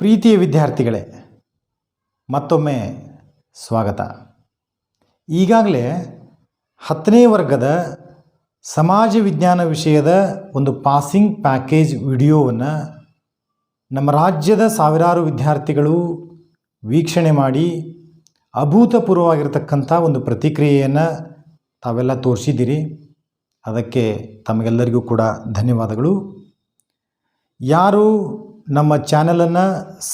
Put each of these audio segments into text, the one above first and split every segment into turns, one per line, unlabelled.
ಪ್ರೀತಿಯ ವಿದ್ಯಾರ್ಥಿಗಳೇ, ಮತ್ತೊಮ್ಮೆ ಸ್ವಾಗತ. ಈಗಾಗಲೇ ಹತ್ತನೇ ವರ್ಗದ ಸಮಾಜ ವಿಜ್ಞಾನ ವಿಷಯದ ಒಂದು ಪಾಸಿಂಗ್ ಪ್ಯಾಕೇಜ್ ವಿಡಿಯೋವನ್ನು ನಮ್ಮ ರಾಜ್ಯದ ಸಾವಿರಾರು ವಿದ್ಯಾರ್ಥಿಗಳು ವೀಕ್ಷಣೆ ಮಾಡಿ ಅಭೂತಪೂರ್ವವಾಗಿರತಕ್ಕಂಥ ಒಂದು ಪ್ರತಿಕ್ರಿಯೆಯನ್ನು ತಾವೆಲ್ಲ ತೋರಿಸಿದ್ದೀರಿ. ಅದಕ್ಕೆ ತಮಗೆಲ್ಲರಿಗೂ ಕೂಡ ಧನ್ಯವಾದಗಳು. ಯಾರು ನಮ್ಮ ಚಾನಲನ್ನು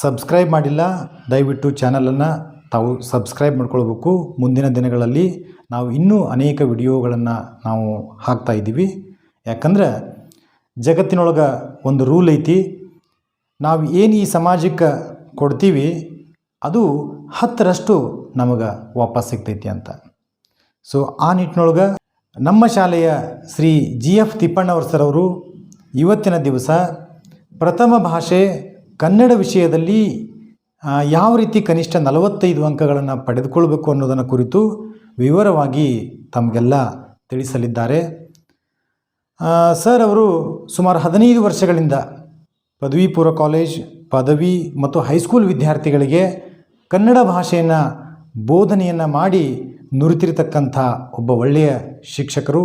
ಸಬ್ಸ್ಕ್ರೈಬ್ ಮಾಡಿಲ್ಲ, ದಯವಿಟ್ಟು ಚಾನಲನ್ನು ತಾವು ಸಬ್ಸ್ಕ್ರೈಬ್ ಮಾಡ್ಕೊಳ್ಬೇಕು. ಮುಂದಿನ ದಿನಗಳಲ್ಲಿ ನಾವು ಇನ್ನೂ ಅನೇಕ ವಿಡಿಯೋಗಳನ್ನು ನಾವು ಹಾಕ್ತಾ ಇದ್ದೀವಿ. ಯಾಕಂದ್ರೆ ಜಗತ್ತಿನೊಳಗೆ ಒಂದು ರೂಲ್ ಐತಿ, ನಾವು ಏನು ಈ ಸಮಾಜಕ್ಕೆ ಕೊಡ್ತೀವಿ, ಅದು ಹತ್ತರಷ್ಟು ನಮಗೆ ವಾಪಸ್ ಸಿಗ್ತೈತಿ ಅಂತ. ಸೊ ಆ ನಿಟ್ಟಿನೊಳಗೆ ನಮ್ಮ ಶಾಲೆಯ Shri G F Tippannavar sir ಅವರು ಇವತ್ತಿನ ದಿವಸ ಪ್ರಥಮ ಭಾಷೆ ಕನ್ನಡ ವಿಷಯದಲ್ಲಿ ಯಾವ ರೀತಿ ಕನಿಷ್ಠ ನಲವತ್ತೈದು ಅಂಕಗಳನ್ನು ಪಡೆದುಕೊಳ್ಬೇಕು ಅನ್ನೋದನ್ನು ಕುರಿತು ವಿವರವಾಗಿ ತಮಗೆಲ್ಲ ತಿಳಿಸಲಿದ್ದಾರೆ. ಸರ್ ಅವರು ಸುಮಾರು ಹದಿನೈದು ವರ್ಷಗಳಿಂದ ಪದವಿ ಪೂರ್ವ ಕಾಲೇಜ್, ಪದವಿ ಮತ್ತು ಹೈಸ್ಕೂಲ್ ವಿದ್ಯಾರ್ಥಿಗಳಿಗೆ ಕನ್ನಡ ಭಾಷೆಯನ್ನು ಬೋಧನೆಯನ್ನು ಮಾಡಿ ನುರಿತಿರ್ತಕ್ಕಂಥ ಒಬ್ಬ ಒಳ್ಳೆಯ ಶಿಕ್ಷಕರು.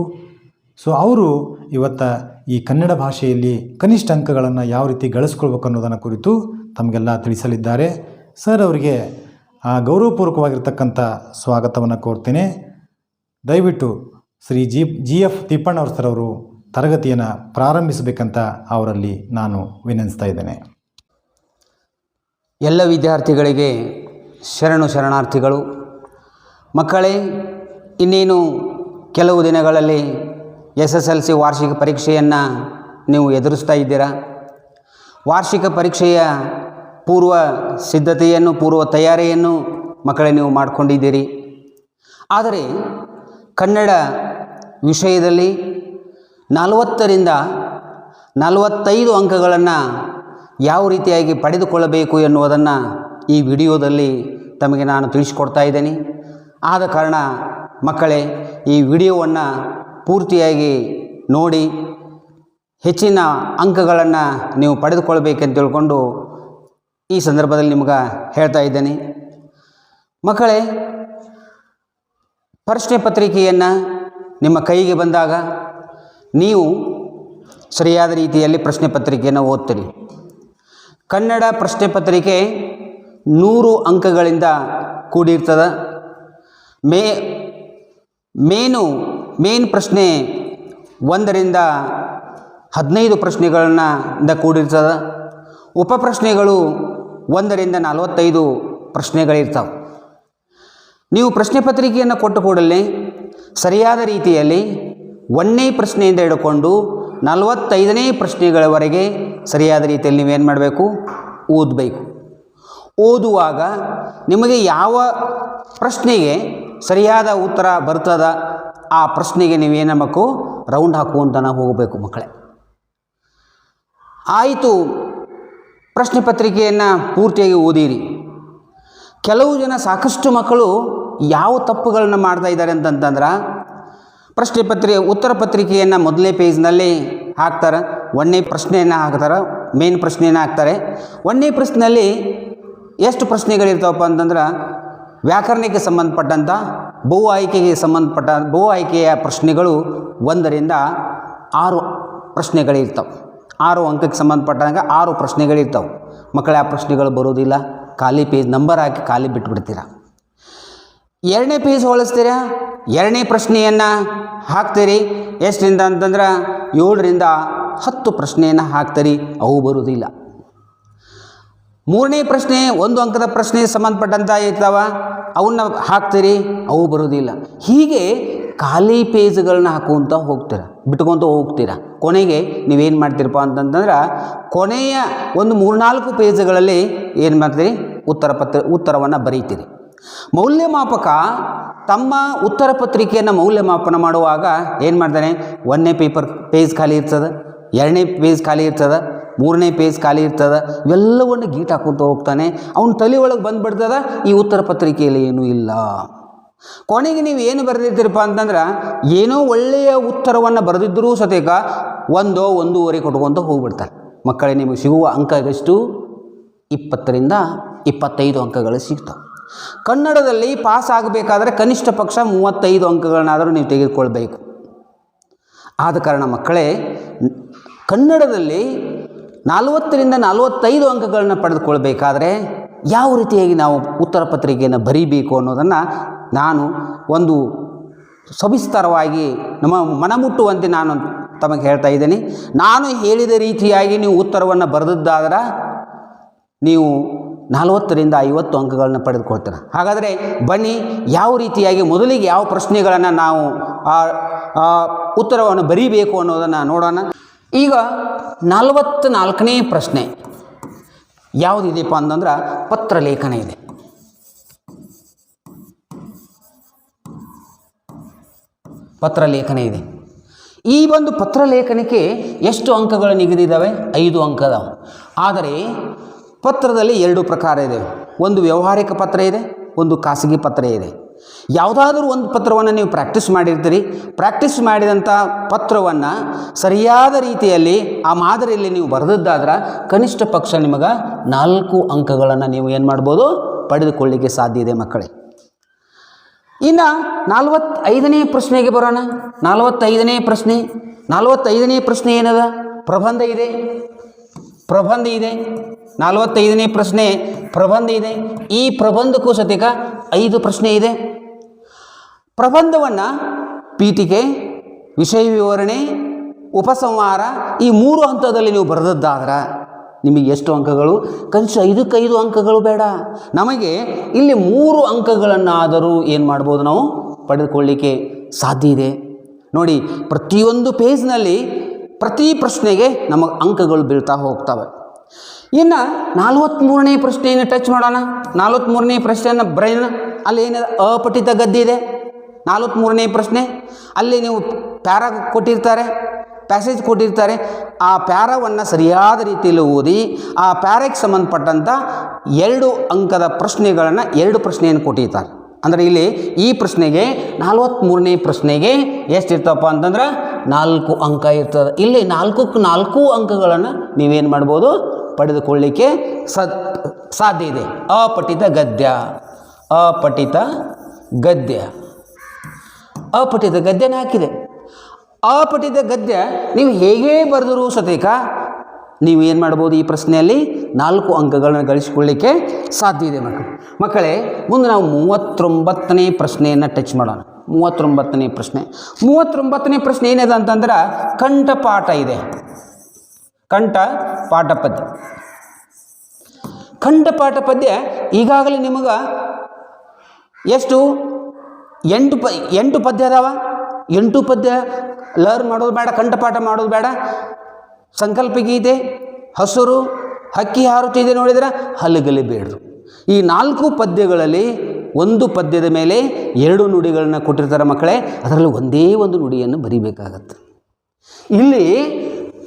ಸೊ ಅವರು ಇವತ್ತ ಈ ಕನ್ನಡ ಭಾಷೆಯಲ್ಲಿ ಕನಿಷ್ಠ ಅಂಕಗಳನ್ನು ಯಾವ ರೀತಿ ಗಳಿಸ್ಕೊಳ್ಬೇಕು ಅನ್ನೋದನ್ನು ಕುರಿತು ತಮಗೆಲ್ಲ ತಿಳಿಸಲಿದ್ದಾರೆ. ಸರ್ ಅವರಿಗೆ ಗೌರವಪೂರ್ವಕವಾಗಿರ್ತಕ್ಕಂಥ ಸ್ವಾಗತವನ್ನು ಕೋರ್ತೇನೆ. ದಯವಿಟ್ಟು Shri G G F ತಿಪ್ಪಣ್ಣವ್ರ sir ಅವರು ತರಗತಿಯನ್ನು ಪ್ರಾರಂಭಿಸಬೇಕಂತ ಅವರಲ್ಲಿ ನಾನು ವಿನಂತಿಸ್ತಾ ಇದ್ದೇನೆ.
ಎಲ್ಲ ವಿದ್ಯಾರ್ಥಿಗಳಿಗೆ ಶರಣು ಶರಣಾರ್ಥಿಗಳು, ಮಕ್ಕಳೇ, ಇನ್ನೇನು ಕೆಲವು ದಿನಗಳಲ್ಲಿ ಎಸ್ ಎಸ್ ಎಲ್ ಸಿ ವಾರ್ಷಿಕ ಪರೀಕ್ಷೆಯನ್ನು ನೀವು ಎದುರಿಸ್ತಾ ಇದ್ದೀರಾ? ವಾರ್ಷಿಕ ಪರೀಕ್ಷೆಯ ಪೂರ್ವ ಸಿದ್ಧತೆಯನ್ನು, ಪೂರ್ವ ತಯಾರಿಯನ್ನು ಮಕ್ಕಳೇ ನೀವು ಮಾಡಿಕೊಂಡಿದ್ದೀರಿ. ಆದರೆ ಕನ್ನಡ ವಿಷಯದಲ್ಲಿ ನಲವತ್ತರಿಂದ ನಲವತ್ತೈದು ಅಂಕಗಳನ್ನು ಯಾವ ರೀತಿಯಾಗಿ ಪಡೆದುಕೊಳ್ಳಬೇಕು ಎನ್ನುವುದನ್ನು ಈ ವಿಡಿಯೋದಲ್ಲಿ ತಮಗೆ ನಾನು ತಿಳಿಸಿಕೊಡ್ತಾ ಇದ್ದೇನೆ. ಆದ ಕಾರಣ ಮಕ್ಕಳೇ, ಈ ವಿಡಿಯೋವನ್ನು ಪೂರ್ತಿಯಾಗಿ ನೋಡಿ ಹೆಚ್ಚಿನ ಅಂಕಗಳನ್ನು ನೀವು ಪಡೆದುಕೊಳ್ಬೇಕಂತ ತಿಳ್ಕೊಂಡು ಈ ಸಂದರ್ಭದಲ್ಲಿ ನಿಮ್ಗೆ ಹೇಳ್ತಾ ಇದ್ದೇನೆ. ಮಕ್ಕಳೇ, ಪ್ರಶ್ನೆ ಪತ್ರಿಕೆಯನ್ನು ನಿಮ್ಮ ಕೈಗೆ ಬಂದಾಗ ನೀವು ಸರಿಯಾದ ರೀತಿಯಲ್ಲಿ ಪ್ರಶ್ನೆ ಪತ್ರಿಕೆಯನ್ನು ಓದ್ತೀರಿ. ಕನ್ನಡ ಪ್ರಶ್ನೆ ಪತ್ರಿಕೆ ನೂರು ಅಂಕಗಳಿಂದ ಕೂಡಿರ್ತದೆ. ಮೇ, ಮೇನು ಮೇನ್ ಪ್ರಶ್ನೆ ಒಂದರಿಂದ ಹದಿನೈದು ಪ್ರಶ್ನೆಗಳನ್ನ ಕೂಡಿರ್ತದೆ. ಉಪ ಪ್ರಶ್ನೆಗಳು ಒಂದರಿಂದ ನಲವತ್ತೈದು ಪ್ರಶ್ನೆಗಳಿರ್ತಾವೆ. ನೀವು ಪ್ರಶ್ನೆ ಪತ್ರಿಕೆಯನ್ನು ಕೊಟ್ಟು ಕೂಡಲೇ ಸರಿಯಾದ ರೀತಿಯಲ್ಲಿ ಒಂದನೇ ಪ್ರಶ್ನೆಯಿಂದ ಹಿಡ್ಕೊಂಡು ನಲವತ್ತೈದನೇ ಪ್ರಶ್ನೆಗಳವರೆಗೆ ಸರಿಯಾದ ರೀತಿಯಲ್ಲಿ ನೀವೇನು ಮಾಡಬೇಕು? ಓದಬೇಕು. ಓದುವಾಗ ನಿಮಗೆ ಯಾವ ಪ್ರಶ್ನೆಗೆ ಸರಿಯಾದ ಉತ್ತರ ಬರ್ತದ? ಆ ಪ್ರಶ್ನೆಗೆ ನೀವೇನು ಮಾಡಬೇಕು ರೌಂಡ್ ಹಾಕುವಂತನ ಹೋಗಬೇಕು ಮಕ್ಕಳೇ. ಆಯಿತು. ಪ್ರಶ್ನೆ ಪತ್ರಿಕೆಯನ್ನು ಪೂರ್ತಿಯಾಗಿ ಓದಿರಿ. ಕೆಲವು ಜನ ಸಾಕಷ್ಟು ಮಕ್ಕಳು ಯಾವ ತಪ್ಪುಗಳನ್ನು ಮಾಡ್ತಾ ಇದ್ದಾರೆ ಅಂತಂತಂದ್ರೆ, ಪ್ರಶ್ನೆ ಪತ್ರಿಕೆ ಉತ್ತರ ಪತ್ರಿಕೆಯನ್ನು ಮೊದಲನೇ ಪೇಜ್ನಲ್ಲಿ ಹಾಕ್ತಾರೆ, ಒಂದನೇ ಪ್ರಶ್ನೆಯನ್ನು ಹಾಕ್ತಾರೆ ಮೇನ್ ಪ್ರಶ್ನೆಯನ್ನು ಹಾಕ್ತಾರೆ. ಒಂದನೇ ಪ್ರಶ್ನೆಯಲ್ಲಿ ಎಷ್ಟು ಪ್ರಶ್ನೆಗಳಿರ್ತಾವಪ್ಪ ಅಂತಂದ್ರೆ ವ್ಯಾಕರಣಕ್ಕೆ ಸಂಬಂಧಪಟ್ಟಂಥ ಬಹು ಆಯ್ಕೆಗೆ ಸಂಬಂಧಪಟ್ಟ ಬಹು ಆಯ್ಕೆಯ ಪ್ರಶ್ನೆಗಳು ಒಂದರಿಂದ ಆರು ಪ್ರಶ್ನೆಗಳಿರ್ತವೆ. ಆರು ಅಂಕಕ್ಕೆ ಸಂಬಂಧಪಟ್ಟಂಗೆ ಆರು ಪ್ರಶ್ನೆಗಳಿರ್ತವೆ. ಮಕ್ಕಳೇ, ಆ ಪ್ರಶ್ನೆಗಳು ಬರೋದಿಲ್ಲ ಖಾಲಿ ಪೇಜ್ ನಂಬರ್ ಹಾಕಿ ಖಾಲಿ ಬಿಟ್ಬಿಡ್ತೀರ? ಎರಡನೇ ಪೇಜ್ ಹೋಲಿಸ್ತೀರಾ? ಎರಡನೇ ಪ್ರಶ್ನೆಯನ್ನು ಹಾಕ್ತೀರಿ. ಎಷ್ಟರಿಂದ ಅಂತಂದ್ರೆ ಏಳರಿಂದ ಹತ್ತು ಪ್ರಶ್ನೆಯನ್ನು ಹಾಕ್ತೀರಿ. ಅವು ಬರುವುದಿಲ್ಲ. ಮೂರನೇ ಪ್ರಶ್ನೆ, ಒಂದು ಅಂಕದ ಪ್ರಶ್ನೆ ಸಂಬಂಧಪಟ್ಟಂತ ಇರ್ತಾವ. ಅವನ್ನ ಹಾಕ್ತೀರಿ, ಅವು ಬರೋದಿಲ್ಲ. ಹೀಗೆ ಖಾಲಿ ಪೇಜ್ಗಳನ್ನ ಹಾಕುವಂತ ಹೋಗ್ತೀರ, ಬಿಟ್ಕೊತ ಹೋಗ್ತೀರ. ಕೊನೆಗೆ ನೀವೇನು ಮಾಡ್ತೀರಪ್ಪ ಅಂತಂತಂದ್ರೆ, ಕೊನೆಯ ಒಂದು ಮೂರ್ನಾಲ್ಕು ಪೇಜ್ಗಳಲ್ಲಿ ಏನು ಮಾಡ್ತೀರಿ, ಉತ್ತರ ಪತ್ರ, ಉತ್ತರವನ್ನು ಬರೀತೀರಿ. ಮೌಲ್ಯಮಾಪಕ ತಮ್ಮ ಉತ್ತರ ಪತ್ರಿಕೆಯನ್ನು ಮೌಲ್ಯಮಾಪನ ಮಾಡುವಾಗ ಏನು ಮಾಡ್ತಾನೆ ಒಂದನೇ ಪೇಪರ್, ಪೇಜ್ ಖಾಲಿ ಇರ್ತದೆ, ಎರಡನೇ ಪೇಜ್ ಖಾಲಿ ಇರ್ತದೆ ಮೂರನೇ ಪೇಜ್ ಖಾಲಿ ಇರ್ತದೆ, ಇವೆಲ್ಲವನ್ನು ಗೀಟ್ ಹಾಕೊಂತ ಹೋಗ್ತಾನೆ. ಅವನ ತಲೆ ಒಳಗೆ ಬಂದ್ಬಿಡ್ತದ, ಈ ಉತ್ತರ ಪತ್ರಿಕೆಯಲ್ಲಿ ಏನೂ ಇಲ್ಲ. ಕೊನೆಗೆ ನೀವು ಏನು ಬರೆದಿರ್ತೀರಪ್ಪ ಅಂತಂದ್ರೆ, ಏನೋ ಒಳ್ಳೆಯ ಉತ್ತರವನ್ನು ಬರೆದಿದ್ದರೂ ಸತೇಕ ಒಂದೋ ಒಂದೂವರೆ ಕೊಟ್ಕೊಂತ ಹೋಗ್ಬಿಡ್ತಾರೆ ಮಕ್ಕಳೇ, ನಿಮಗೆ ಸಿಗುವ ಅಂಕ ಎಷ್ಟು ಇಪ್ಪತ್ತರಿಂದ ಇಪ್ಪತ್ತೈದು ಅಂಕಗಳು ಸಿಗ್ತವೆ. ಕನ್ನಡದಲ್ಲಿ ಪಾಸ್ ಆಗಬೇಕಾದ್ರೆ ಕನಿಷ್ಠ ಪಕ್ಷ ಮೂವತ್ತೈದು ಅಂಕಗಳನ್ನಾದರೂ ನೀವು ತೆಗೆದುಕೊಳ್ಬೇಕು. ಆದ ಕಾರಣ ಮಕ್ಕಳೇ, ಕನ್ನಡದಲ್ಲಿ ನಲವತ್ತರಿಂದ ನಲವತ್ತೈದು ಅಂಕಗಳನ್ನು ಪಡೆದುಕೊಳ್ಬೇಕಾದ್ರೆ ಯಾವ ರೀತಿಯಾಗಿ ನಾವು ಉತ್ತರ ಪತ್ರಿಕೆಯನ್ನು ಬರೀಬೇಕು ಅನ್ನೋದನ್ನು ನಾನು ಒಂದು ಸವಿಸ್ತಾರವಾಗಿ ನಮ್ಮ ಮನಮುಟ್ಟುವಂತೆ ನಾನು ತಮಗೆ ಹೇಳ್ತಾ ಇದ್ದೀನಿ. ನಾನು ಹೇಳಿದ ರೀತಿಯಾಗಿ ನೀವು ಉತ್ತರವನ್ನು ಬರೆದಿದ್ದಾದ್ರೆ ನೀವು ನಲವತ್ತರಿಂದ ಐವತ್ತು ಅಂಕಗಳನ್ನು ಪಡೆದುಕೊಳ್ತೀರ. ಹಾಗಾದರೆ ಬನ್ನಿ ಯಾವ ರೀತಿಯಾಗಿ ಮೊದಲಿಗೆ ಯಾವ ಪ್ರಶ್ನೆಗಳನ್ನು ನಾವು ಉತ್ತರವನ್ನು ಬರೀಬೇಕು ಅನ್ನೋದನ್ನು ನೋಡೋಣ. ಈಗ ನಲವತ್ತ ನಾಲ್ಕನೇ ಪ್ರಶ್ನೆ. ಯಾವುದಿದೆಯಪ್ಪ ಅಂತಂದ್ರೆ ಪತ್ರಲೇಖನ ಇದೆ. ಪತ್ರಲೇಖನ ಇದೆ. ಈ ಒಂದು ಪತ್ರಲೇಖನಕ್ಕೆ ಎಷ್ಟು ಅಂಕಗಳು ನಿಗದಿದ್ದಾವೆ ಐದು ಅಂಕ ಅದಾವೆ. ಆದರೆ ಪತ್ರದಲ್ಲಿ ಎರಡು ಪ್ರಕಾರ ಇದೆ. ಒಂದು ವ್ಯವಹಾರಿಕ ಪತ್ರ ಇದೆ, ಒಂದು ಖಾಸಗಿ ಪತ್ರ ಇದೆ. ಯಾವುದಾದ್ರೂ ಒಂದು ಪತ್ರವನ್ನು ನೀವು ಪ್ರಾಕ್ಟೀಸ್ ಮಾಡಿರ್ತೀರಿ ಪ್ರಾಕ್ಟೀಸ್ ಮಾಡಿದಂಥ ಪತ್ರವನ್ನು ಸರಿಯಾದ ರೀತಿಯಲ್ಲಿ ಆ ಮಾದರಿಯಲ್ಲಿ ನೀವು ಬರೆದದ್ದಾದ್ರೆ ಕನಿಷ್ಠ ಪಕ್ಷ ನಿಮಗೆ ನಾಲ್ಕು ಅಂಕಗಳನ್ನು ನೀವು ಏನು ಮಾಡ್ಬೋದು ಪಡೆದುಕೊಳ್ಳಿಕ್ಕೆ ಸಾಧ್ಯ ಇದೆ ಮಕ್ಕಳೇ. ಇನ್ನು ನಲವತ್ತೈದನೇ ಪ್ರಶ್ನೆಗೆ ಬರೋಣ. ನಲವತ್ತೈದನೇ ಪ್ರಶ್ನೆ. ನಲವತ್ತೈದನೇ ಪ್ರಶ್ನೆ ಏನದ? ಪ್ರಬಂಧ ಇದೆ. ಪ್ರಬಂಧ ಇದೆ. ನಲವತ್ತೈದನೇ ಪ್ರಶ್ನೆ ಪ್ರಬಂಧ ಇದೆ. ಈ ಪ್ರಬಂಧಕ್ಕೂ ಸತಿಕ ಐದು ಪ್ರಶ್ನೆ ಇದೆ. ಪ್ರಬಂಧವನ್ನು ಪೀಠಿಕೆ, ವಿಷಯ ವಿವರಣೆ, ಉಪಸಂಹಾರ ಈ ಮೂರು ಹಂತದಲ್ಲಿ ನೀವು ಬರೆದದ್ದಾದ್ರೆ ನಿಮಗೆ ಎಷ್ಟು ಅಂಕಗಳು? ಕನಿಷ್ಠ ಐದಕ್ಕೈದು ಅಂಕಗಳು ಬೇಡ. ನಮಗೆ ಇಲ್ಲಿ ಮೂರು ಅಂಕಗಳನ್ನಾದರೂ ಏನು ಮಾಡ್ಬೋದು ನಾವು? ಪಡೆದುಕೊಳ್ಳಿಕ್ಕೆ ಸಾಧ್ಯ ಇದೆ. ನೋಡಿ, ಪ್ರತಿಯೊಂದು ಪೇಜ್ನಲ್ಲಿ ಪ್ರತಿ ಪ್ರಶ್ನೆಗೆ ನಮಗೆ ಅಂಕಗಳು ಬೀಳ್ತಾ ಹೋಗ್ತವೆ. ಇನ್ನು ನಲ್ವತ್ತ್ಮೂರನೇ ಪ್ರಶ್ನೆಯನ್ನು ಟಚ್ ಮಾಡೋಣ. ನಲ್ವತ್ತ್ಮೂರನೇ ಪ್ರಶ್ನೆಯನ್ನು ಬ್ರೈನ್ ಅಲ್ಲಿ ಏನಿದೆ? ಅಪಠಿತ ಗದ್ದೆ ಇದೆ. ನಲ್ವತ್ತ್ಮೂರನೇ ಪ್ರಶ್ನೆ. ಅಲ್ಲಿ ನೀವು ಪ್ಯಾರ ಕೊಟ್ಟಿರ್ತಾರೆ. ಪ್ಯಾಸೇಜ್ ಕೊಟ್ಟಿರ್ತಾರೆ. ಆ ಪ್ಯಾರವನ್ನು ಸರಿಯಾದ ರೀತಿಯಲ್ಲಿ ಓದಿ, ಆ ಪ್ಯಾರಕ್ಕೆ ಸಂಬಂಧಪಟ್ಟಂಥ ಎರಡು ಅಂಕದ ಪ್ರಶ್ನೆಗಳನ್ನು ಎರಡು ಪ್ರಶ್ನೆಯನ್ನು ಕೊಟ್ಟಿರ್ತಾರೆ. ಅಂದರೆ ಇಲ್ಲಿ ಈ ಪ್ರಶ್ನೆಗೆ ನಾಲ್ವತ್ತ್ಮೂರನೇ ಪ್ರಶ್ನೆಗೆ ಎಷ್ಟಿರ್ತಪ್ಪ ಅಂತಂದ್ರೆ ನಾಲ್ಕು ಅಂಕ ಇರ್ತದೆ. ಇಲ್ಲಿ ನಾಲ್ಕಕ್ಕೆ ನಾಲ್ಕು ಅಂಕಗಳನ್ನು ನೀವೇನು ಮಾಡ್ಬೋದು? ಪಡೆದುಕೊಳ್ಳಿಕ್ಕೆ ಸಾಧ್ಯ ಇದೆ. ಅಪಠಿತ ಗದ್ಯ. ಅಪಠಿತ ಗದ್ಯ. ಅಪಠಿತ ಗದ್ಯನ ಹಾಕಿದೆ. ಅಪಠಿತ ಗದ್ಯ ನೀವು ಹೇಗೆ ಬರೆದರೂ ಸತೇಕ? ನೀವು ಏನು ಮಾಡ್ಬೋದು ಈ ಪ್ರಶ್ನೆಯಲ್ಲಿ ನಾಲ್ಕು ಅಂಕಗಳನ್ನು ಗಳಿಸಿಕೊಳ್ಳಿಕ್ಕೆ ಸಾಧ್ಯ ಇದೆ ಮಕ್ಕಳು. ಮಕ್ಕಳೇ, ಮುಂದೆ ನಾವು ಮೂವತ್ತೊಂಬತ್ತನೇ ಪ್ರಶ್ನೆಯನ್ನು ಟಚ್ ಮಾಡೋಣ. ಮೂವತ್ತೊಂಬತ್ತನೇ ಪ್ರಶ್ನೆ. ಮೂವತ್ತೊಂಬತ್ತನೇ ಪ್ರಶ್ನೆ ಏನಿದೆ ಅಂತಂದ್ರೆ ಕಂಠಪಾಠ ಇದೆ. ಕಂಠ ಪಾಠ ಪದ್ಯ. ಕಂಠಪಾಠ ಪದ್ಯ ಈಗಾಗಲೇ ನಿಮಗೆ ಎಷ್ಟು? ಎಂಟು ಪ, ಎಂಟು ಪದ್ಯ ಅದಾವ. ಎಂಟು ಪದ್ಯ. ಲರ್ನ್ ಮಾಡೋದು ಬೇಡ ಕಂಠಪಾಠ ಮಾಡೋದು ಬೇಡ. ಸಂಕಲ್ಪ ಗೀತೆ ಹಸುರು, ಹಕ್ಕಿ ಹಾರುತ್ತಿದೆ ನೋಡಿದ್ರೆ ಹಲಗಲಿ ಬೇಡ್ರು. ಈ ನಾಲ್ಕು ಪದ್ಯಗಳಲ್ಲಿ ಒಂದು ಪದ್ಯದ ಮೇಲೆ ಎರಡು ನುಡಿಗಳನ್ನು ಕೊಟ್ಟಿರ್ತಾರೆ ಮಕ್ಕಳೇ, ಅದರಲ್ಲಿ ಒಂದೇ ಒಂದು ನುಡಿಯನ್ನು ಬರಿಬೇಕಾಗತ್ತೆ. ಇಲ್ಲಿ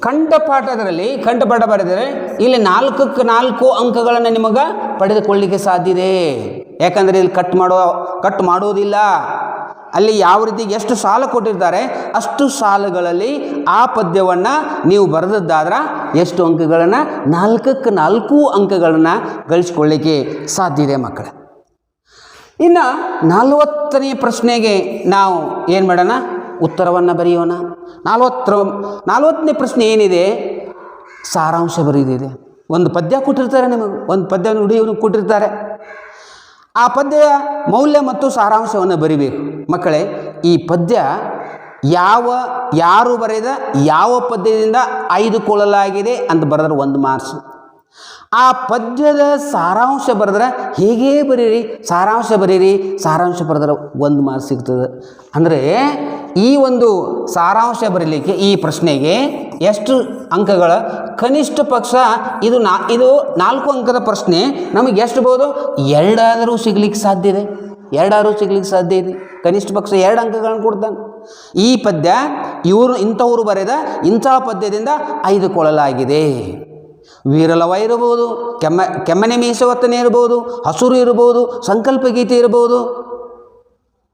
ಕಂಠಪಾಠದರಲ್ಲಿ ಕಂಠಪಾಠ ಬರೆದರೆ ಇಲ್ಲಿ ನಾಲ್ಕಕ್ಕೆ ನಾಲ್ಕು ಅಂಕಗಳನ್ನು ನಿಮಗೆ ಪಡೆದುಕೊಳ್ಳಲಿಕ್ಕೆ ಸಾಧ್ಯ ಇದೆ. ಯಾಕಂದರೆ ಇಲ್ಲಿ ಕಟ್ ಮಾಡೋ ಕಟ್ ಮಾಡೋದಿಲ್ಲ. ಅಲ್ಲಿ ಯಾವ ರೀತಿ ಎಷ್ಟು ಸಾಲ ಕೊಟ್ಟಿರ್ತಾರೆ, ಅಷ್ಟು ಸಾಲುಗಳಲ್ಲಿ ಆ ಪದ್ಯವನ್ನು ನೀವು ಬರೆದದ್ದಾದ್ರೆ ಎಷ್ಟು ಅಂಕಗಳನ್ನು? ನಾಲ್ಕಕ್ಕೆ ನಾಲ್ಕು ಅಂಕಗಳನ್ನು ಗಳಿಸ್ಕೊಳ್ಳಿಕ್ಕೆ ಸಾಧ್ಯ ಇದೆ ಮಕ್ಕಳ. ಇನ್ನು ನಲವತ್ತನೇ ಪ್ರಶ್ನೆಗೆ ನಾವು ಏನು ಮಾಡೋಣ? ಉತ್ತರವನ್ನು ಬರೆಯೋಣ. ನಲವತ್ತರ, ನಲವತ್ತನೇ ಪ್ರಶ್ನೆ ಏನಿದೆ? ಸಾರಾಂಶ ಬರೆದಿದೆ. ಒಂದು ಪದ್ಯ ಕೊಟ್ಟಿರ್ತಾರೆ ನಿಮಗೆ, ಒಂದು ಪದ್ಯವನ್ನು ಹುಡುಗಿಯವ್ರಿಗೆ ಕೊಟ್ಟಿರ್ತಾರೆ. ಆ ಪದ್ಯ ಮೌಲ್ಯ ಮತ್ತು ಸಾರಾಂಶವನ್ನು ಬರಿಬೇಕು. ಮಕ್ಕಳೇ, ಈ ಪದ್ಯ ಯಾವ, ಯಾರು ಬರೆದ, ಯಾವ ಪದ್ಯದಿಂದ ಆಯ್ದುಕೊಳ್ಳಲಾಗಿದೆ ಅಂತ ಬರೆದ್ರೆ ಒಂದು ಮಾರ್ಕ್ಸ್ ಆ ಪದ್ಯದ ಸಾರಾಂಶ ಬರೆದ್ರೆ ಹೇಗೇ ಬರೀರಿ, ಸಾರಾಂಶ ಬರೀರಿ, ಸಾರಾಂಶ ಬರೆದ್ರೆ ಒಂದು ಮಾರ್ಕ್ಸ್ ಸಿಗ್ತದೆ. ಅಂದರೆ ಈ ಒಂದು ಸಾರಾಂಶ ಬರೀಲಿಕ್ಕೆ ಈ ಪ್ರಶ್ನೆಗೆ ಎಷ್ಟು ಅಂಕಗಳ? ಕನಿಷ್ಠ ಪಕ್ಷ ಇದು ನಾ, ಇದು ನಾಲ್ಕು ಅಂಕದ ಪ್ರಶ್ನೆ, ನಮಗೆ ಎಷ್ಟು ಬೋದು? ಎರಡಾದರೂ ಸಿಗ್ಲಿಕ್ಕೆ ಸಾಧ್ಯ ಇದೆ. ಎರಡಾದರೂ ಸಿಗ್ಲಿಕ್ಕೆ ಸಾಧ್ಯ ಇದೆ. ಕನಿಷ್ಠ ಪಕ್ಷ ಎರಡು ಅಂಕಗಳನ್ನು ಕೊಡ್ತಾನೆ. ಈ ಪದ್ಯ ಇವರು ಇಂಥವರು ಬರೆದ ಇಂಥ ಪದ್ಯದಿಂದ ಆಯ್ದುಕೊಳ್ಳಲಾಗಿದೆ. ವೀರಲವ ಇರಬಹುದು ಕೆಮ್ಮ ಕೆಮ್ಮನೆ ಮೀಸವತ್ತನೆ ಇರ್ಬೋದು ಹಸುರು ಇರಬಹುದು ಸಂಕಲ್ಪ ಗೀತೆ ಇರ್ಬೋದು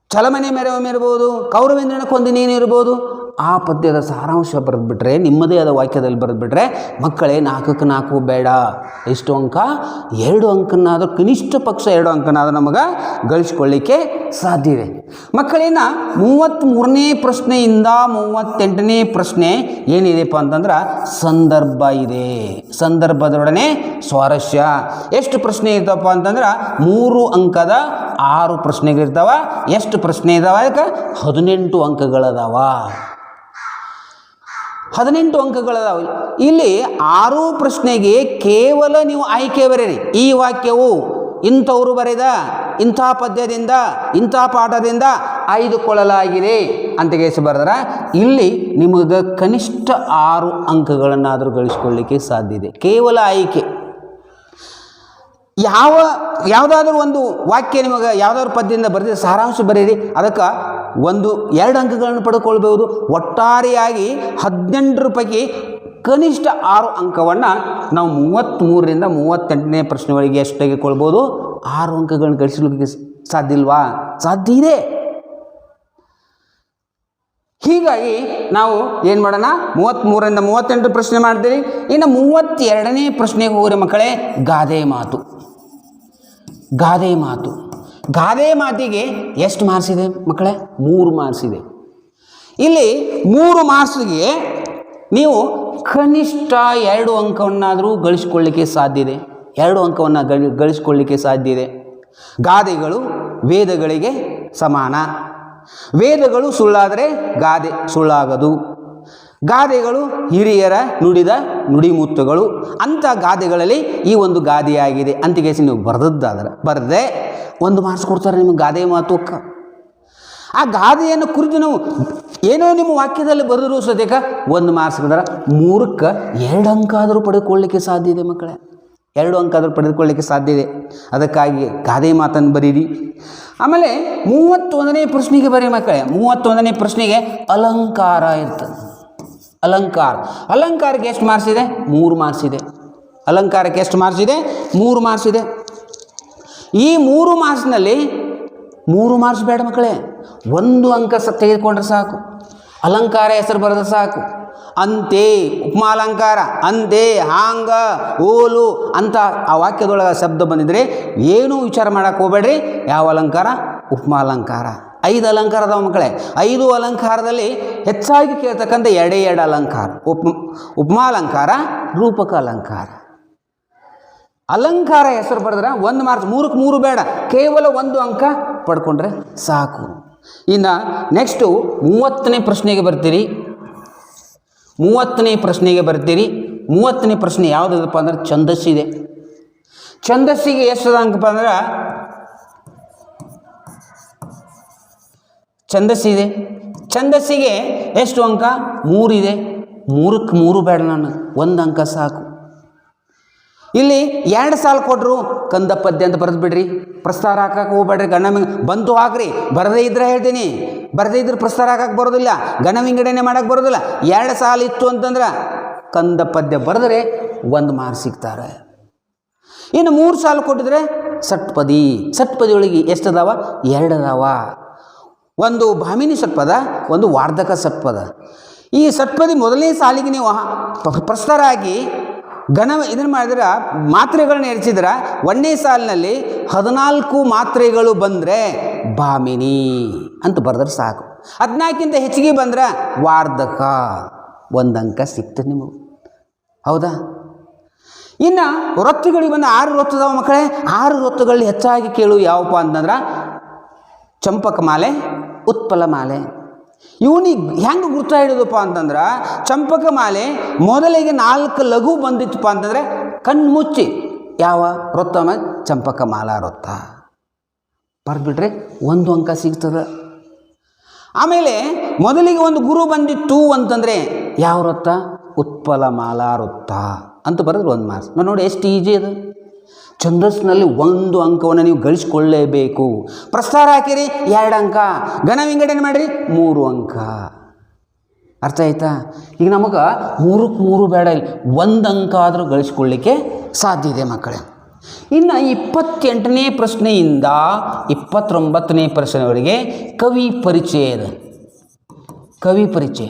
ಚಲಮನೆ ಮೆರವಂ ಇರ್ಬೋದು, ಕೌರವೇಂದ್ರನ ಕೊಂದಿ ನೀನು ಇರ್ಬೋದು, ಆ ಪದ್ಯದ ಸಾರಾಂಶ ಬರೆದ್ಬಿಟ್ರೆ, ನಿಮ್ಮದೇ ಆದ ವಾಕ್ಯದಲ್ಲಿ ಬರೆದ್ಬಿಟ್ರೆ, ಮಕ್ಕಳೇ ನಾಲ್ಕಕ್ಕೆ ನಾಲ್ಕು ಬೇಡ. ಎಷ್ಟು ಅಂಕ? ಎರಡು ಅಂಕನಾದರೂ, ಕನಿಷ್ಠ ಪಕ್ಷ ಎರಡು ಅಂಕನಾದರೂ ನಮಗೆ ಗಳಿಸ್ಕೊಳ್ಳಿಕ್ಕೆ ಸಾಧ್ಯ ಇದೆ. ಮಕ್ಕಳಿನ ಮೂವತ್ತ್ಮೂರನೇ ಪ್ರಶ್ನೆಯಿಂದ ಮೂವತ್ತೆಂಟನೇ ಪ್ರಶ್ನೆ ಏನಿದೆಪ್ಪ ಅಂತಂದ್ರೆ, ಸಂದರ್ಭ ಇದೆ. ಸಂದರ್ಭದೊಡನೆ ಸ್ವಾರಸ್ಯ. ಎಷ್ಟು ಪ್ರಶ್ನೆ ಇರ್ತಪ್ಪ ಅಂತಂದ್ರೆ, ಮೂರು ಅಂಕದ ಆರು ಪ್ರಶ್ನೆಗಳಿರ್ತಾವ ಎಷ್ಟು ಪ್ರಶ್ನೆ ಇದಾವ ಅದಕ್ಕೆ? ಹದಿನೆಂಟು ಅಂಕಗಳದಾವ ಹದಿನೆಂಟು ಅಂಕಗಳದಾವ ಇಲ್ಲಿ ಆರು ಪ್ರಶ್ನೆಗೆ ಕೇವಲ ನೀವು ಆಯ್ಕೆ ಬರೀರಿ. ಈ ವಾಕ್ಯವು ಇಂಥವರು ಬರೆದ, ಇಂಥ ಪದ್ಯದಿಂದ, ಇಂಥ ಪಾಠದಿಂದ ಆಯ್ದುಕೊಳ್ಳಲಾಗಿದೆ ಅಂತ ಕೇಸಿ ಬರೆದ್ರೆ. ಇಲ್ಲಿ ನಿಮಗೆ ಕನಿಷ್ಠ ಆರು ಅಂಕಗಳನ್ನಾದರೂ ಗಳಿಸ್ಕೊಳ್ಳಿಕ್ಕೆ ಸಾಧ್ಯ ಇದೆ. ಕೇವಲ ಆಯ್ಕೆ. ಯಾವ, ಯಾವುದಾದ್ರೂ ಒಂದು ವಾಕ್ಯ ನಿಮಗೆ ಯಾವುದಾದ್ರು ಪದ್ಯದಿಂದ ಬರೆದ ಸಾರಾಂಶ ಬರೀರಿ. ಅದಕ್ಕೆ ಒಂದು ಎರಡು ಅಂಕಗಳನ್ನು ಪಡ್ಕೊಳ್ಬಹುದು. ಒಟ್ಟಾರೆಯಾಗಿ ಹದಿನೆಂಟು ರೂಪಾಯಿ ಕನಿಷ್ಠ ಆರು ಅಂಕವನ್ನು ನಾವು ಮೂವತ್ತ್ಮೂರರಿಂದ ಮೂವತ್ತೆಂಟನೇ ಪ್ರಶ್ನೆಗಳಿಗೆ ಎಷ್ಟು ತೆಗೆದುಕೊಳ್ಬೋದು ಆರು ಅಂಕಗಳನ್ನು ಗಳಿಸಲಿಕ್ಕೆ ಸಾಧ್ಯ ಇಲ್ವಾ ಸಾಧ್ಯ ಇದೆ. ಹೀಗಾಗಿ ನಾವು ಏನು ಮಾಡೋಣ? ಮೂವತ್ತ್ಮೂರರಿಂದ ಮೂವತ್ತೆಂಟು ಪ್ರಶ್ನೆ ಮಾಡ್ತೀರಿ. ಇನ್ನು ಮೂವತ್ತೆರಡನೇ ಪ್ರಶ್ನೆಗೆ ಹೋಗ್ರಿ ಮಕ್ಕಳೇ, ಗಾದೆ ಮಾತು. ಗಾದೆ ಮಾತು. ಗಾದೆ ಮಾತಿಗೆ ಎಷ್ಟು ಮಾರ್ಕ್ಸ್ ಇದೆ ಮಕ್ಕಳೇ? ಮೂರು ಮಾರ್ಕ್ಸ್ ಇದೆ. ಇಲ್ಲಿ ಮೂರು ಮಾರ್ಕ್ಸ್ಗೆ ನೀವು ಕನಿಷ್ಠ ಎರಡು ಅಂಕವನ್ನಾದರೂ ಗಳಿಸ್ಕೊಳ್ಳಿಕ್ಕೆ ಸಾಧ್ಯ ಇದೆ. ಎರಡು ಅಂಕವನ್ನು ಗಳಿ ಗಳಿಸ್ಕೊಳ್ಳಿಕ್ಕೆ ಸಾಧ್ಯ ಇದೆ. ಗಾದೆಗಳು ವೇದಗಳಿಗೆ ಸಮಾನ. ವೇದಗಳು ಸುಳ್ಳಾದರೆ ಗಾದೆ ಸುಳ್ಳಾಗದು. ಗಾದೆಗಳು ಹಿರಿಯರ ನುಡಿದ ನುಡಿಮುತ್ತುಗಳು. ಅಂಥ ಗಾದೆಗಳಲ್ಲಿ ಈ ಒಂದು ಗಾದೆಯಾಗಿದೆ. ಅಂತಿಗೇಸಿ ನೀವು ಬರೆದದ್ದಾದ್ರೆ, ಬರೆದೇ ಒಂದು ಮಾರ್ಕ್ಸ್ ಕೊಡ್ತಾರೆ ನಿಮ್ಮ ಗಾದೆ ಮಾತುಕ್ಕ ಆ ಗಾದೆಯನ್ನು ಕುರಿತು ನಾವು ಏನೋ ನಿಮ್ಮ ವಾಕ್ಯದಲ್ಲಿ ಬರೆದರೂ ಸದ್ಯಕ ಒಂದು ಮಾರ್ಕ್ಸ್ ಕೊಡ್ತಾರೆ. ಮೂರಕ್ಕೆ ಎರಡು ಅಂಕ ಆದರೂ ಪಡೆದುಕೊಳ್ಳಿಕ್ಕೆ ಸಾಧ್ಯ ಇದೆ ಮಕ್ಕಳೇ. ಎರಡು ಅಂಕ ಆದರೂ ಪಡೆದುಕೊಳ್ಳಿಕ್ಕೆ ಸಾಧ್ಯ ಇದೆ. ಅದಕ್ಕಾಗಿ ಗಾದೆ ಮಾತನ್ನು ಬರೀರಿ. ಆಮೇಲೆ ಮೂವತ್ತೊಂದನೇ ಪ್ರಶ್ನೆಗೆ ಬರೀ ಮಕ್ಕಳೇ. ಮೂವತ್ತೊಂದನೇ ಪ್ರಶ್ನೆಗೆ ಅಲಂಕಾರ ಇರ್ತದೆ. ಅಲಂಕಾರ. ಅಲಂಕಾರಕ್ಕೆ ಎಷ್ಟು ಮಾರ್ಕ್ಸ್ ಇದೆ? ಮೂರು ಮಾರ್ಕ್ಸ್ ಇದೆ. ಅಲಂಕಾರಕ್ಕೆ ಎಷ್ಟು ಮಾರ್ಕ್ಸ್ ಇದೆ? ಮೂರು ಮಾರ್ಕ್ಸ್ ಇದೆ. ಈ ಮೂರು ಮಾರ್ಕ್ಸ್ನಲ್ಲಿ ಮೂರು ಮಾರ್ಕ್ಸ್ ಬೇಡ ಮಕ್ಕಳೇ. ಒಂದು ಅಂಕ ಸ ತೆಗೆದುಕೊಂಡ್ರೆ ಸಾಕು. ಅಲಂಕಾರ ಹೆಸರು ಬರೆದ್ರೆ ಸಾಕು. ಅಂತೆ ಉಪಮಾಲಂಕಾರ, ಅಂತೆ ಹಾಂಗ, ಓಲು ಅಂತ ಆ ವಾಕ್ಯದೊಳಗೆ ಶಬ್ದ ಬಂದಿದ್ರೆ ಏನೂ ವಿಚಾರ ಮಾಡೋಕ್ಕೆ ಹೋಗ್ಬೇಡ್ರಿ. ಯಾವ ಅಲಂಕಾರ? ಉಪಮಾಲಂಕಾರ. ಐದು ಅಲಂಕಾರ ಅದಾವ ಮಕ್ಕಳೇ. ಐದು ಅಲಂಕಾರದಲ್ಲಿ ಹೆಚ್ಚಾಗಿ ಕೇಳ್ತಕ್ಕಂಥ ಎರಡೇ ಎರಡು ಅಲಂಕಾರ. ಉಪ ಉಪ್ಮಾಲಂಕಾರ ರೂಪಕ ಅಲಂಕಾರ. ಅಲಂಕಾರ ಹೆಸರು ಬರೆದ್ರೆ ಒಂದು ಮಾರ್ಚ್ ಮೂರಕ್ಕೆ ಮೂರು ಬೇಡ. ಕೇವಲ ಒಂದು ಅಂಕ ಪಡ್ಕೊಂಡ್ರೆ ಸಾಕು. ಇನ್ನು ನೆಕ್ಸ್ಟು ಮೂವತ್ತನೇ ಪ್ರಶ್ನೆಗೆ ಬರ್ತೀರಿ. ಮೂವತ್ತನೇ ಪ್ರಶ್ನೆಗೆ ಬರ್ತೀರಿ. ಮೂವತ್ತನೇ ಪ್ರಶ್ನೆ ಯಾವುದಪ್ಪ ಅಂದ್ರೆ ಛಂದಸ್ಸಿದೆ. ಛಂದಸ್ಸಿಗೆ ಎಷ್ಟು ಅಂಕಪ್ಪ ಅಂದ್ರೆ ಛಂದಸ್ಸಿದೆ. ಛಂದಸ್ಸಿಗೆ ಎಷ್ಟು ಅಂಕ? ಮೂರಿದೆ. ಮೂರಕ್ಕೆ ಮೂರು ಬೇಡ ನಾನು. ಒಂದು ಅಂಕ ಸಾಕು. ಇಲ್ಲಿ ಎರಡು ಸಾಲು ಕೊಟ್ಟರು ಕಂದ ಪದ್ಯ ಅಂತ ಬರೆದು ಬಿಡ್ರಿ. ಪ್ರಸ್ತಾರ ಹಾಕಕ್ಕೆ ಹೋಗ್ಬೇಡ್ರಿ. ಗಣ ಬಂತು ಹಾಕ್ರಿ. ಬರದೇ ಇದ್ರೆ ಹೇಳ್ತೀನಿ. ಬರದೇ ಇದ್ರೆ ಪ್ರಸ್ತಾರ ಹಾಕಕ್ಕೆ ಬರೋದಿಲ್ಲ. ಗಣ ವಿಂಗಡಣೆ ಮಾಡಕ್ಕೆ ಬರೋದಿಲ್ಲ. ಎರಡು ಸಾಲ ಇತ್ತು ಅಂತಂದ್ರೆ ಕಂದ ಪದ್ಯ ಬರೆದ್ರೆ ಒಂದು ಮಾರ್ಕ್ ಸಿಗ್ತಾರೆ. ಇನ್ನು ಮೂರು ಸಾಲು ಕೊಟ್ಟಿದ್ರೆ ಸಟ್ಪದಿ ಸಟ್ಪದಿ ಒಳಗೆ ಎಷ್ಟು ಅದಾವ? ಎರಡು ಅದಾವ. ಒಂದು ಭಾಮಿನಿ ಸತ್ಪದ, ಒಂದು ವಾರ್ಧಕ ಷಟ್ಪದ ಈ ಸತ್ಪದಿ ಮೊದಲನೇ ಸಾಲಿಗೆ ನೀವು ಪ್ರಸ್ತರಾಗಿ ಘನ ಇದನ್ನು ಮಾಡಿದ್ರೆ, ಮಾತ್ರೆಗಳನ್ನ ಎರಚಿದ್ರ ಒಂದನೇ ಸಾಲಿನಲ್ಲಿ ಹದಿನಾಲ್ಕು ಮಾತ್ರೆಗಳು ಬಂದರೆ ಭಾಮಿನಿ ಅಂತ ಬರೆದ್ರೆ ಸಾಕು. ಹದಿನಾಲ್ಕಿಂತ ಹೆಚ್ಚಿಗೆ ಬಂದ್ರೆ ವಾರ್ಧಕ ಒಂದು ಅಂಕ ಸಿಕ್ತದೆ ನಿಮಗೆ. ಹೌದಾ? ಇನ್ನು ರೊತ್ತುಗಳಿಗೆ ಬಂದ ಆರು ರೊತ್ತದವ ಮಕ್ಕಳೇ, ಆರು ರೊತ್ತುಗಳಲ್ಲಿ ಹೆಚ್ಚಾಗಿ ಕೇಳು ಯಾವಪ್ಪ ಅಂತಂದ್ರೆ, ಚಂಪಕ ಮಾಲೆ ಉತ್ಪಲ ಮಾಲೆ. ಇವನಿಗೆ ಹೆಂಗೆ ಗುರ್ತ ಹಿಡಿದಪ್ಪ ಅಂತಂದ್ರೆ, ಚಂಪಕ ಮಾಲೆ ಮೊದಲಿಗೆ ನಾಲ್ಕು ಲಘು ಬಂದಿತ್ತಪ್ಪ ಅಂತಂದರೆ ಕಣ್ಣು ಮುಚ್ಚಿ ಯಾವ? ವೃತ್ತ ಚಂಪಕ ಮಾಲಾ ವೃತ್ತ ಬರೆದ್ಬಿಟ್ರೆ ಒಂದು ಅಂಕ ಸಿಗ್ತದೆ. ಆಮೇಲೆ ಮೊದಲಿಗೆ ಒಂದು ಗುರು ಬಂದಿತ್ತು ಅಂತಂದರೆ ಯಾವ ವೃತ್ತ ಉತ್ಪಲ ಮಾಲಾ ವೃತ್ತ ಅಂತ ಬರೆದ್ರೆ ಒಂದು ಮಾರ್ಕ್ಸ್. ನೋಡಿ ಎಷ್ಟು ಈಜಿ ಅದು. ಛಂದಸ್ಸಿನಲ್ಲಿ ಒಂದು ಅಂಕವನ್ನು ನೀವು ಗಳಿಸ್ಕೊಳ್ಳೇಬೇಕು. ಪ್ರಸ್ತಾರ ಹಾಕಿರಿ, ಎರಡು ಅಂಕ. ಘನ ವಿಂಗಡಣೆ ಮಾಡಿರಿ, ಮೂರು ಅಂಕ. ಅರ್ಥ ಆಯ್ತಾ? ಈಗ ನಮಗೆ ಮೂರಕ್ಕೆ ಮೂರು ಬೇಡ ಇಲ್ಲಿ, ಒಂದು ಅಂಕ ಆದರೂ ಗಳಿಸ್ಕೊಳ್ಳಿಕ್ಕೆ ಸಾಧ್ಯ ಇದೆ ಮಕ್ಕಳೇ. ಇನ್ನು ಇಪ್ಪತ್ತೆಂಟನೇ ಪ್ರಶ್ನೆಯಿಂದ ಇಪ್ಪತ್ತೊಂಬತ್ತನೇ ಪ್ರಶ್ನೆವರೆಗೆ ಕವಿ ಪರಿಚಯ ಇದೆ. ಕವಿ ಪರಿಚಯ.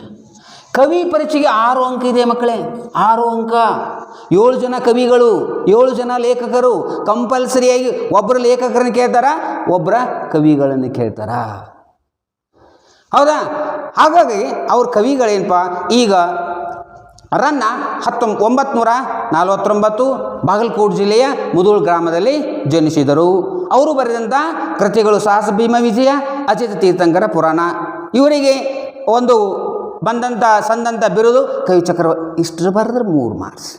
ಕವಿ ಪರೀಕ್ಷೆಗೆ ಆರು ಅಂಕ ಇದೆ ಮಕ್ಕಳೇ, ಆರು ಅಂಕ. ಏಳು ಜನ ಕವಿಗಳು, ಏಳು ಜನ ಲೇಖಕರು ಕಂಪಲ್ಸರಿಯಾಗಿ ಒಬ್ಬರ ಲೇಖಕರನ್ನು ಕೇಳ್ತಾರ ಒಬ್ಬರ ಕವಿಗಳನ್ನು ಕೇಳ್ತಾರ. ಹೌದಾ? ಹಾಗಾಗಿ ಅವ್ರ ಕವಿಗಳೇನಪ್ಪ ಈಗ ರನ್ನ ಹತ್ತೊಂಬ ಒಂಬತ್ನೂರ ನಲವತ್ತೊಂಬತ್ತು ಬಾಗಲಕೋಟೆ ಜಿಲ್ಲೆಯ ಮುದೋಳ್ ಗ್ರಾಮದಲ್ಲಿ ಜನಿಸಿದರು. ಅವರು ಬರೆದಂಥ ಕೃತಿಗಳು ಸಾಹಸ ಭೀಮ ವಿಜಯ, ಅಜಿತ ತೀರ್ಥಂಕರ ಪುರಾಣ. ಇವರಿಗೆ ಒಂದು ಬಂದಂಥ ಸಂದಂಥ ಬಿರುದು ಕವಿ ಚಕ್ರ ಇಷ್ಟು ಬರೆದ್ರೆ ಮೂರು ಮಾರ್ಕ್ಸ್.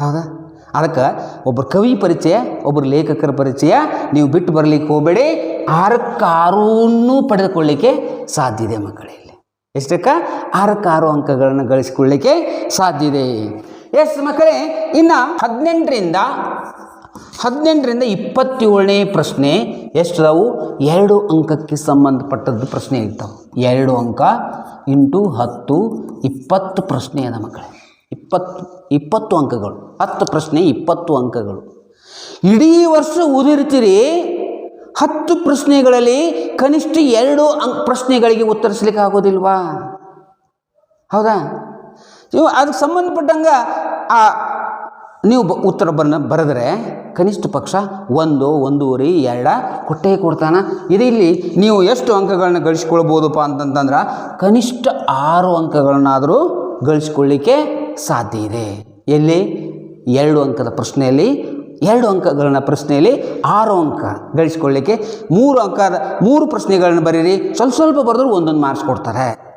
ಹೌದಾ? ಅದಕ್ಕೆ ಒಬ್ಬರು ಕವಿ ಪರಿಚಯ ಒಬ್ಬರು ಲೇಖಕರ ಪರಿಚಯ, ನೀವು ಬಿಟ್ಟು ಬರಲಿಕ್ಕೆ ಹೋಗಬೇಡಿ. ಆರಕ್ಕಾರೂನ್ನೂ ಪಡೆದುಕೊಳ್ಳಿಕ್ಕೆ ಸಾಧ್ಯ ಇದೆ ಮಕ್ಕಳಲ್ಲಿ ಎಷ್ಟಕ್ಕ? ಆರಕ್ಕಾರು ಅಂಕಗಳನ್ನು ಗಳಿಸಿಕೊಳ್ಳಿಕ್ಕೆ ಸಾಧ್ಯ ಇದೆ. ಎಸ್ ಮಕ್ಕಳೇ, ಇನ್ನು ಹದಿನೆಂಟರಿಂದ ಹದಿನೆಂಟರಿಂದ ಇಪ್ಪತ್ತೇಳನೇ ಪ್ರಶ್ನೆ ಎಷ್ಟದಾವು ಎರಡು ಅಂಕಕ್ಕೆ ಸಂಬಂಧಪಟ್ಟದ್ದು ಪ್ರಶ್ನೆ ಇರ್ತಾವೆ. ಎರಡು ಅಂಕ ಇಂಟು ಹತ್ತು, ಇಪ್ಪತ್ತು ಪ್ರಶ್ನೆ ಅದ ಮಕ್ಕಳೇ. ಇಪ್ಪತ್ತು ಇಪ್ಪತ್ತು ಅಂಕಗಳು. ಹತ್ತು ಪ್ರಶ್ನೆ, ಇಪ್ಪತ್ತು ಅಂಕಗಳು. ಇಡೀ ವರ್ಷ ಓದಿರ್ತೀರಿ, ಹತ್ತು ಪ್ರಶ್ನೆಗಳಲ್ಲಿ ಕನಿಷ್ಠ ಎರಡು ಅಂಕ ಪ್ರಶ್ನೆಗಳಿಗೆ ಉತ್ತರಿಸ್ಲಿಕ್ಕೆ ಆಗೋದಿಲ್ವಾ? ಹೌದಾ? ಅದಕ್ಕೆ ಸಂಬಂಧಪಟ್ಟಂಗೆ ಆ ನೀವು ಬ ಉತ್ತರ ಬನ್ನ ಬರೆದ್ರೆ ಕನಿಷ್ಠ ಪಕ್ಷ ಒಂದು, ಒಂದೂವರೆ, ಎರಡ ಕೊಟ್ಟೇ ಕೊಡ್ತಾನ. ಇಲ್ಲಿ ನೀವು ಎಷ್ಟು ಅಂಕಗಳನ್ನ ಗಳಿಸ್ಕೊಳ್ಬೋದಪ್ಪ ಅಂತಂತಂದ್ರೆ ಕನಿಷ್ಠ ಆರು ಅಂಕಗಳನ್ನಾದರೂ ಗಳಿಸ್ಕೊಳ್ಳಿಕ್ಕೆ ಸಾಧ್ಯ ಇದೆ. ಎಲ್ಲಿ? ಎರಡು ಅಂಕದ ಪ್ರಶ್ನೆಯಲ್ಲಿ, ಎರಡು ಅಂಕಗಳನ್ನ ಪ್ರಶ್ನೆಯಲ್ಲಿ ಆರು ಅಂಕ ಗಳಿಸ್ಕೊಳ್ಳಿಕ್ಕೆ ಮೂರು ಅಂಕದ ಮೂರು ಪ್ರಶ್ನೆಗಳನ್ನ ಬರೀರಿ. ಸ್ವಲ್ಪ ಸ್ವಲ್ಪ ಬರೆದ್ರು ಒಂದೊಂದು ಮಾರ್ಕ್ಸ್ ಕೊಡ್ತಾರೆ.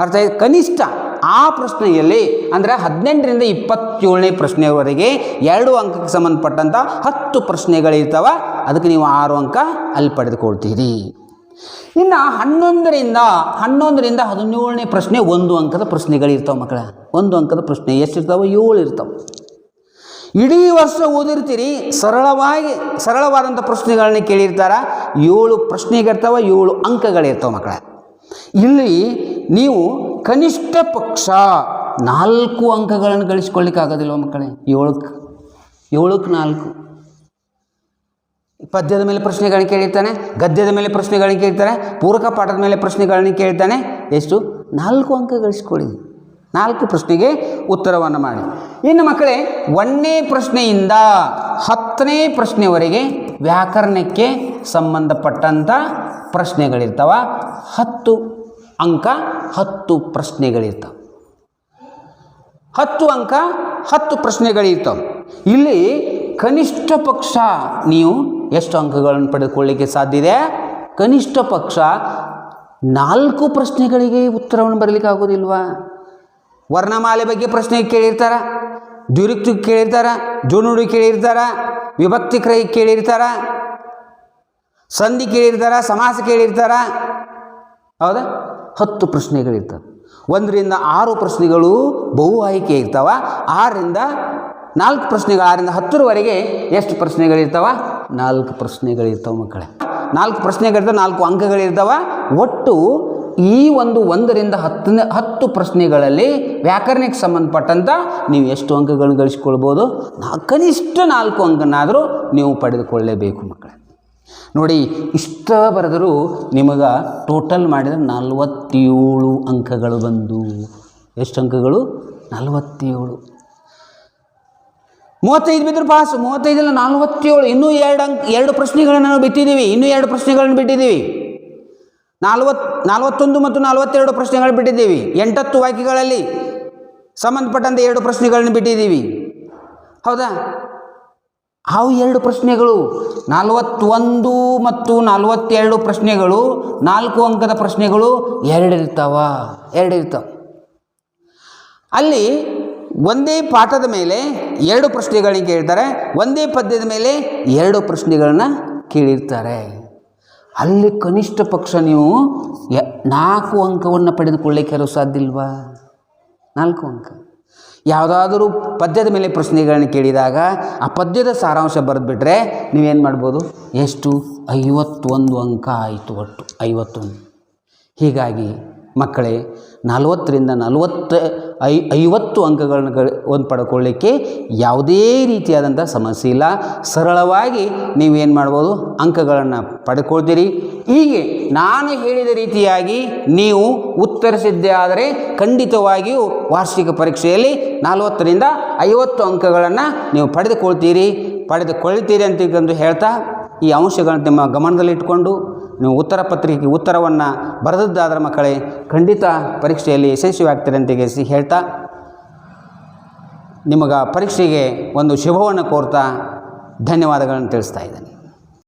ಅರ್ಥ ಕನಿಷ್ಠ ಆ ಪ್ರಶ್ನೆಯಲ್ಲಿ ಅಂದರೆ ಹದಿನೆಂಟರಿಂದ ಇಪ್ಪತ್ತೇಳನೇ ಪ್ರಶ್ನೆಯವರೆಗೆ ಎರಡು ಅಂಕಕ್ಕೆ ಸಂಬಂಧಪಟ್ಟಂಥ ಹತ್ತು ಪ್ರಶ್ನೆಗಳಿರ್ತಾವೆ. ಅದಕ್ಕೆ ನೀವು ಆರು ಅಂಕ ಅಲ್ಲಿ ಪಡೆದುಕೊಳ್ತೀರಿ. ಇನ್ನು ಹನ್ನೊಂದರಿಂದ ಹನ್ನೊಂದರಿಂದ ಹದಿನೇಳನೇ ಪ್ರಶ್ನೆ ಒಂದು ಅಂಕದ ಪ್ರಶ್ನೆಗಳಿರ್ತಾವೆ ಮಕ್ಕಳ. ಒಂದು ಅಂಕದ ಪ್ರಶ್ನೆ ಎಷ್ಟಿರ್ತಾವೆ? ಏಳು ಇರ್ತಾವೆ. ಇಡೀ ವರ್ಷ ಓದಿರ್ತೀರಿ, ಸರಳವಾಗಿ ಸರಳವಾದಂಥ ಪ್ರಶ್ನೆಗಳನ್ನ ಕೇಳಿರ್ತಾರ. ಏಳು ಪ್ರಶ್ನೆಗಳಿರ್ತಾವೆ, ಏಳು ಅಂಕಗಳಿರ್ತಾವೆ ಮಕ್ಕಳ. ಇಲ್ಲಿ ನೀವು ಕನಿಷ್ಠ ಪಕ್ಷ ನಾಲ್ಕು ಅಂಕಗಳನ್ನು ಗಳಿಸ್ಕೊಳ್ಳಿಕ್ಕೆ ಆಗೋದಿಲ್ಲ ಮಕ್ಕಳೇ? ಏಳಕ್ಕೆ. ಏಳಕ್ಕೆ ನಾಲ್ಕು. ಪದ್ಯದ ಮೇಲೆ ಪ್ರಶ್ನೆಗಳನ್ನು ಕೇಳಿರ್ತಾನೆ, ಗದ್ಯದ ಮೇಲೆ ಪ್ರಶ್ನೆಗಳನ್ನು ಕೇಳ್ತಾನೆ, ಪೂರಕ ಪಾಠದ ಮೇಲೆ ಪ್ರಶ್ನೆಗಳನ್ನು ಕೇಳ್ತಾನೆ. ಎಷ್ಟು? ನಾಲ್ಕು ಅಂಕ ಗಳಿಸ್ಕೊಳ್ಳಿ. ನಾಲ್ಕು ಪ್ರಶ್ನೆಗೆ ಉತ್ತರವನ್ನು ಮಾಡಿ. ಇನ್ನು ಮಕ್ಕಳೇ, ಒಂದನೇ ಪ್ರಶ್ನೆಯಿಂದ ಹತ್ತನೇ ಪ್ರಶ್ನೆವರೆಗೆ ವ್ಯಾಕರಣಕ್ಕೆ ಸಂಬಂಧಪಟ್ಟಂಥ ಪ್ರಶ್ನೆಗಳಿರ್ತಾವ ಹತ್ತು. ಅಂಕ ಹತ್ತು ಪ್ರಶ್ನೆಗಳಿರ್ತಾವೆ. ಹತ್ತು ಅಂಕ ಹತ್ತು ಪ್ರಶ್ನೆಗಳಿರ್ತವೆ. ಇಲ್ಲಿ ಕನಿಷ್ಠ ಪಕ್ಷ ನೀವು ಎಷ್ಟು ಅಂಕಗಳನ್ನು ಪಡೆದುಕೊಳ್ಳಿಕ್ಕೆ ಸಾಧ್ಯ ಇದೆ? ಕನಿಷ್ಠ ಪಕ್ಷ ನಾಲ್ಕು ಪ್ರಶ್ನೆಗಳಿಗೆ ಉತ್ತರವನ್ನು ಬರಲಿಕ್ಕೆ ಆಗೋದಿಲ್ವಾ ವರ್ಣಮಾಲೆ ಬಗ್ಗೆ ಪ್ರಶ್ನೆ ಕೇಳಿರ್ತಾರ? ದ್ವಿರುಕ್ತಿ ಕೇಳಿರ್ತಾರ? ಜೋನುಡಿ ಕೇಳಿರ್ತಾರ? ವಿಭಕ್ತಿ ಕ್ರೈ ಕೇಳಿರ್ತಾರ? ಸಂಧಿ ಕೇಳಿರ್ತಾರ? ಸಮಾಸ ಕೇಳಿರ್ತಾರ? ಹೌದಾ? ಹತ್ತು ಪ್ರಶ್ನೆಗಳಿರ್ತವೆ. ಒಂದರಿಂದ ಆರು ಪ್ರಶ್ನೆಗಳು ಬಹು ಆಯ್ಕೆ ಇರ್ತಾವ. ಆರರಿಂದ ನಾಲ್ಕು ಪ್ರಶ್ನೆಗಳು ಆರರಿಂದ ಹತ್ತರವರೆಗೆ ಎಷ್ಟು ಪ್ರಶ್ನೆಗಳಿರ್ತಾವ? ನಾಲ್ಕು ಪ್ರಶ್ನೆಗಳಿರ್ತಾವೆ ಮಕ್ಕಳೇ. ನಾಲ್ಕು ಪ್ರಶ್ನೆಗಳಿರ್ತವೆ, ನಾಲ್ಕು ಅಂಕಗಳಿರ್ತಾವ. ಒಟ್ಟು ಈ ಒಂದು ಒಂದರಿಂದ ಹತ್ತನೇ, ಹತ್ತು ಪ್ರಶ್ನೆಗಳಲ್ಲಿ ವ್ಯಾಕರಣಕ್ಕೆ ಸಂಬಂಧಪಟ್ಟಂಥ ನೀವು ಎಷ್ಟು ಅಂಕಗಳನ್ನು ಗಳಿಸ್ಕೊಳ್ಬೋದು? ಕನಿಷ್ಠ ನಾಲ್ಕು ಅಂಕನಾದರೂ ನೀವು ಪಡೆದುಕೊಳ್ಳಲೇಬೇಕು ಮಕ್ಕಳೇ. ನೋಡಿ, ಇಷ್ಟ ಬರೆದರೂ ನಿಮಗೆ ಟೋಟಲ್ ಮಾಡಿದರೆ ನಲವತ್ತೇಳು ಅಂಕಗಳು ಬಂದು. ಎಷ್ಟು ಅಂಕಗಳು? ನಲವತ್ತೇಳು. ಮೂವತ್ತೈದು ಬಿದ್ದರು ಪಾಸ್ ಮೂವತ್ತೈದಲ್ಲ ನಲವತ್ತೇಳು. ಇನ್ನೂ ಎರಡು ಅಂಕ, ಎರಡು ಪ್ರಶ್ನೆಗಳನ್ನು ನಾವು ಬಿಟ್ಟಿದ್ದೀವಿ. ಇನ್ನೂ ಎರಡು ಪ್ರಶ್ನೆಗಳನ್ನು ಬಿಟ್ಟಿದ್ದೀವಿ. ನಾಲ್ವತ್ತು ನಲವತ್ತೊಂದು ಮತ್ತು ನಲವತ್ತೆರಡು ಪ್ರಶ್ನೆಗಳು ಬಿಟ್ಟಿದ್ದೀವಿ. ಎಂಟತ್ತು ವಾಕ್ಯಗಳಲ್ಲಿ ಸಂಬಂಧಪಟ್ಟಂತೆ ಎರಡು ಪ್ರಶ್ನೆಗಳನ್ನು ಬಿಟ್ಟಿದ್ದೀವಿ. ಹೌದಾ? ಅವು ಎರಡು ಪ್ರಶ್ನೆಗಳು. ನಲವತ್ತೊಂದು ಮತ್ತು ನಲವತ್ತೆರಡು ಪ್ರಶ್ನೆಗಳು, ನಾಲ್ಕು ಅಂಕದ ಪ್ರಶ್ನೆಗಳು ಎರಡು ಇರ್ತಾವ ಎರಡು ಇರ್ತಾವ. ಅಲ್ಲಿ ಒಂದೇ ಪಾಠದ ಮೇಲೆ ಎರಡು ಪ್ರಶ್ನೆಗಳನ್ನ ಕೇಳ್ತಾರೆ, ಒಂದೇ ಪದ್ಯದ ಮೇಲೆ ಎರಡು ಪ್ರಶ್ನೆಗಳನ್ನ ಕೇಳಿರ್ತಾರೆ. ಅಲ್ಲಿ ಕನಿಷ್ಠ ಪಕ್ಷ ನೀವು ನಾಲ್ಕು ಅಂಕವನ್ನು ಪಡೆದುಕೊಳ್ಳಿಕ್ಕೆ ಸಾಧ್ಯ ಇಲ್ವಾ? ನಾಲ್ಕು ಅಂಕ. ಯಾವುದಾದರೂ ಪದ್ಯದ ಮೇಲೆ ಪ್ರಶ್ನೆಗಳನ್ನು ಕೇಳಿದಾಗ ಆ ಪದ್ಯದ ಸಾರಾಂಶ ಬರೆದ್ಬಿಟ್ರೆ ನೀವೇನು ಮಾಡ್ಬೋದು? ಎಷ್ಟು? ಐವತ್ತೊಂದು ಅಂಕ ಆಯಿತು ಒಟ್ಟು. ಐವತ್ತೊಂದು. ಹೀಗಾಗಿ ಮಕ್ಕಳೇ, ನಲವತ್ತರಿಂದ ನಲವತ್ತು, ಐ, ಐವತ್ತು ಅಂಕಗಳನ್ನು ಗಳ ಒಂದು ಪಡ್ಕೊಳ್ಳಿಕ್ಕೆ ಯಾವುದೇ ರೀತಿಯಾದಂಥ ಸಮಸ್ಯೆ ಇಲ್ಲ. ಸರಳವಾಗಿ ನೀವೇನು ಮಾಡ್ಬೋದು, ಅಂಕಗಳನ್ನು ಪಡ್ಕೊಳ್ತೀರಿ. ಹೀಗೆ ನಾನು ಹೇಳಿದ ರೀತಿಯಾಗಿ ನೀವು ಉತ್ತರಿಸಿದ್ದೇ ಆದರೆ ಖಂಡಿತವಾಗಿಯೂ ವಾರ್ಷಿಕ ಪರೀಕ್ಷೆಯಲ್ಲಿ ನಲವತ್ತರಿಂದ ಐವತ್ತು ಅಂಕಗಳನ್ನು ನೀವು ಪಡೆದುಕೊಳ್ತೀರಿ. ಪಡೆದುಕೊಳ್ತೀರಿ ಅಂತ ಹೇಳ್ತಾ, ಈ ಅಂಶಗಳನ್ನು ನಿಮ್ಮ ಗಮನದಲ್ಲಿಟ್ಟುಕೊಂಡು ನೀವು ಉತ್ತರ ಪತ್ರಿಕೆ ಉತ್ತರವನ್ನು ಬರೆದದ್ದಾದ್ರ ಮಕ್ಕಳೇ, ಖಂಡಿತ ಪರೀಕ್ಷೆಯಲ್ಲಿ ಯಶಸ್ವಿ ಆಗ್ತೀರಿ ಅಂತ ಹೇಳ್ತಾ, ನಿಮಗೆ ಪರೀಕ್ಷೆಗೆ ಒಂದು ಶುಭವನ್ನು ಕೋರ್ತಾ ಧನ್ಯವಾದಗಳನ್ನು ತಿಳಿಸ್ತಾ ಇದ್ದೇನೆ.